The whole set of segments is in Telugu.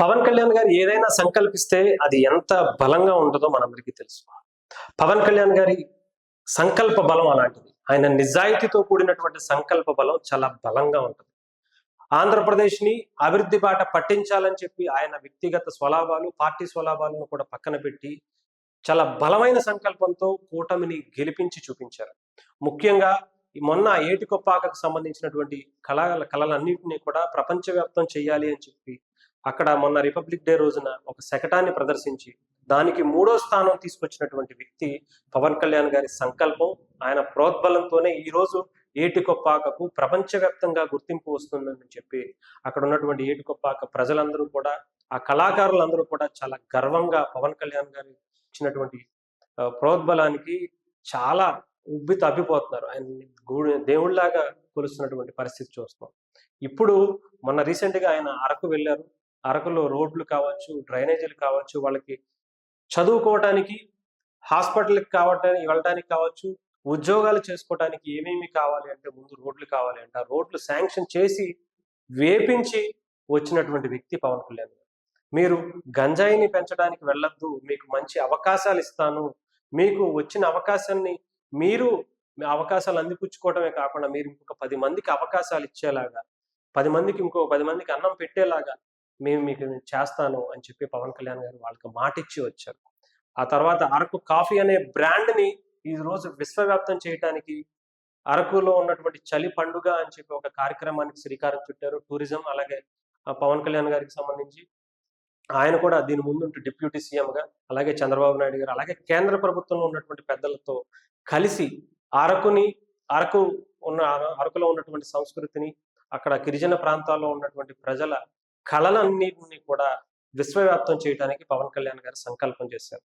పవన్ కళ్యాణ్ గారు ఏదైనా సంకల్పిస్తే అది ఎంత బలంగా ఉంటుందో మనందరికీ తెలుసు. పవన్ కళ్యాణ్ గారి సంకల్ప బలం అలాంటిది. ఆయన నిజాయితీతో కూడినటువంటి సంకల్ప బలం చాలా బలంగా ఉంటుంది. ఆంధ్రప్రదేశ్ని అభివృద్ధి బాట పట్టించాలని చెప్పి ఆయన వ్యక్తిగత స్వలాభాలు పార్టీ స్వలాభాలను కూడా పక్కన పెట్టి చాలా బలమైన సంకల్పంతో కూటమిని గెలిపించి చూపించారు. ముఖ్యంగా మొన్న ఏటికొప్పాకకు సంబంధించినటువంటి కళ కళలన్నింటినీ కూడా ప్రపంచవ్యాప్తం చేయాలి అని చెప్పి అక్కడ మొన్న రిపబ్లిక్ డే రోజున ఒక శకటాన్ని ప్రదర్శించి దానికి మూడో స్థానం తీసుకొచ్చినటువంటి వ్యక్తి పవన్ కళ్యాణ్ గారి సంకల్పం ఆయన ప్రోద్బలంతోనే ఈ రోజు ఏటికొప్పాకకు ప్రపంచవ్యాప్తంగా గుర్తింపు వస్తుందని చెప్పి అక్కడ ఉన్నటువంటి ఏటికొప్పాక ప్రజలందరూ కూడా ఆ కళాకారులందరూ కూడా చాలా గర్వంగా పవన్ కళ్యాణ్ గారు ఇచ్చినటువంటి ప్రోద్బలానికి చాలా ఉబ్బి తప్పిపోతున్నారు ఆయన దేవుళ్ళాగా కొలుస్తున్నటువంటి పరిస్థితి చూస్తున్నాం. ఇప్పుడు మొన్న రీసెంట్గా ఆయన అరకు వెళ్ళారు. అరకులో రోడ్లు కావచ్చు డ్రైనేజీలు కావచ్చు వాళ్ళకి చదువుకోవటానికి హాస్పిటల్కి కావటానికి వెళ్ళడానికి కావచ్చు ఉద్యోగాలు చేసుకోవటానికి ఏమేమి కావాలి అంటే ముందు రోడ్లు కావాలి అంటే. ఆ రోడ్లు శాంక్షన్ చేసి వేపించి వచ్చినటువంటి వ్యక్తి పవన్ కళ్యాణ్ మీరు గంజాయిని పెంచడానికి వెళ్ళొద్దు మీకు మంచి అవకాశాలు ఇస్తాను మీకు వచ్చిన అవకాశాన్ని మీరు మీ అవకాశాలు అందిపుచ్చుకోవడమే కాకుండా మీరు ఇంకొక పది మందికి అవకాశాలు ఇచ్చేలాగా పది మందికి ఇంకో పది మందికి అన్నం పెట్టేలాగా మేము మీకు చేస్తాను అని చెప్పి పవన్ కళ్యాణ్ గారు వాళ్ళకి మాట ఇచ్చి వచ్చారు. ఆ తర్వాత అరకు కాఫీ అనే బ్రాండ్ని ఈ రోజు విశ్వవ్యాప్తం చేయడానికి అరకులో ఉన్నటువంటి చలి పండుగ అని చెప్పి ఒక కార్యక్రమానికి శ్రీకారం చుట్టారు. టూరిజం అలాగే ఆ పవన్ కళ్యాణ్ గారికి సంబంధించి ఆయన కూడా దీని ముందు డిప్యూటీ సీఎంగా అలాగే చంద్రబాబు నాయుడు గారు అలాగే కేంద్ర ప్రభుత్వంలో ఉన్నటువంటి పెద్దలతో కలిసి అరకుని అరకు ఉన్న అరకులో ఉన్నటువంటి సంస్కృతిని అక్కడ గిరిజన ప్రాంతాల్లో ఉన్నటువంటి ప్రజల కళలన్నింటినీ కూడా విశ్వవ్యాప్తం చేయడానికి పవన్ కళ్యాణ్ గారు సంకల్పం చేశారు.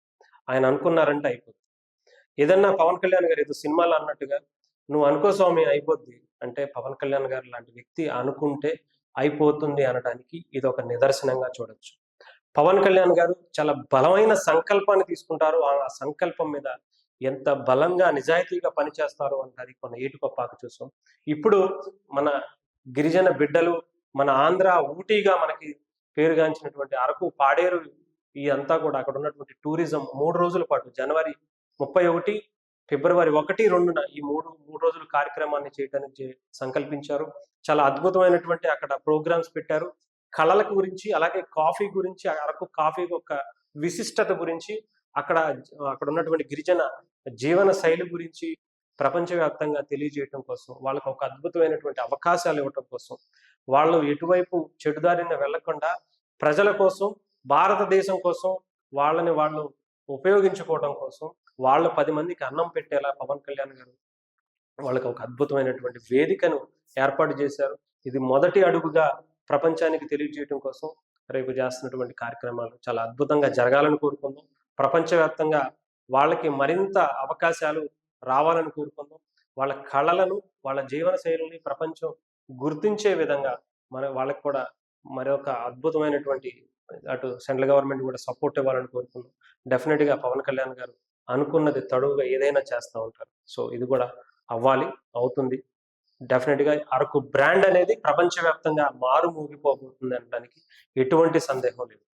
ఆయన అనుకున్నారంటే అయిపోద్ది. ఏదన్నా పవన్ కళ్యాణ్ గారు ఏదో సినిమాలు అన్నట్టుగా నువ్వు అనుకో స్వామి అయిపోద్ది. అంటే పవన్ కళ్యాణ్ గారు లాంటి వ్యక్తి అనుకుంటే అయిపోతుంది అనడానికి ఇది ఒక నిదర్శనంగా చూడొచ్చు. పవన్ కళ్యాణ్ గారు చాలా బలమైన సంకల్పాన్ని తీసుకుంటారు. ఆ సంకల్పం మీద ఎంత బలంగా నిజాయితీగా పనిచేస్తారు అంటారు కొన్ని ఏటుకొప్పాక చూసాం. ఇప్పుడు మన గిరిజన బిడ్డలు మన ఆంధ్ర ఊటీగా మనకి పేరుగాంచినటువంటి అరకు పాడేరు ఈ అంతా కూడా అక్కడ ఉన్నటువంటి టూరిజం మూడు రోజుల పాటు జనవరి ముప్పై ఒకటి ఫిబ్రవరి ఒకటి రెండున ఈ మూడు మూడు రోజుల కార్యక్రమాన్ని చేయడానికి సంకల్పించారు. చాలా అద్భుతమైనటువంటి అక్కడ ప్రోగ్రామ్స్ పెట్టారు. కళల గురించి అలాగే కాఫీ గురించి అరకు కాఫీ యొక్క విశిష్టత గురించి అక్కడ అక్కడ ఉన్నటువంటి గిరిజన జీవన శైలి గురించి ప్రపంచవ్యాప్తంగా తెలియజేయటం కోసం వాళ్ళకు ఒక అద్భుతమైనటువంటి అవకాశాలు ఇవ్వటం కోసం వాళ్ళు ఎటువైపు చెడుదారిన వెళ్ళకుండా ప్రజల కోసం భారతదేశం కోసం వాళ్ళని వాళ్ళు ఉపయోగించుకోవడం కోసం వాళ్ళు పది మందికి అన్నం పెట్టేలా పవన్ కళ్యాణ్ గారు వాళ్ళకి ఒక అద్భుతమైనటువంటి వేదికను ఏర్పాటు చేశారు. ఇది మొదటి అడుగుగా ప్రపంచానికి తెలియజేయడం కోసం రేపు చేస్తున్నటువంటి కార్యక్రమాలు చాలా అద్భుతంగా జరగాలని కోరుకుందాం. ప్రపంచవ్యాప్తంగా వాళ్ళకి మరింత అవకాశాలు రావాలని కోరుకుందాం. వాళ్ళ కళలను వాళ్ళ జీవన శైలిని ప్రపంచం గుర్తించే విధంగా మన వాళ్ళకి కూడా మరొక అద్భుతమైనటువంటి అటు సెంట్రల్ గవర్నమెంట్ కూడా సపోర్ట్ ఇవ్వాలని కోరుకున్నాం డెఫినెట్గా పవన్ కళ్యాణ్ గారు అనుకున్నది తడువుగా ఏదైనా చేస్తూ ఉంటారు. సో ఇది కూడా అవ్వాలి అవుతుంది. డెఫినెట్గా అరకు బ్రాండ్ అనేది ప్రపంచవ్యాప్తంగా మారు మూగిపోబోతుంది అనడానికి ఎటువంటి సందేహం లేదు.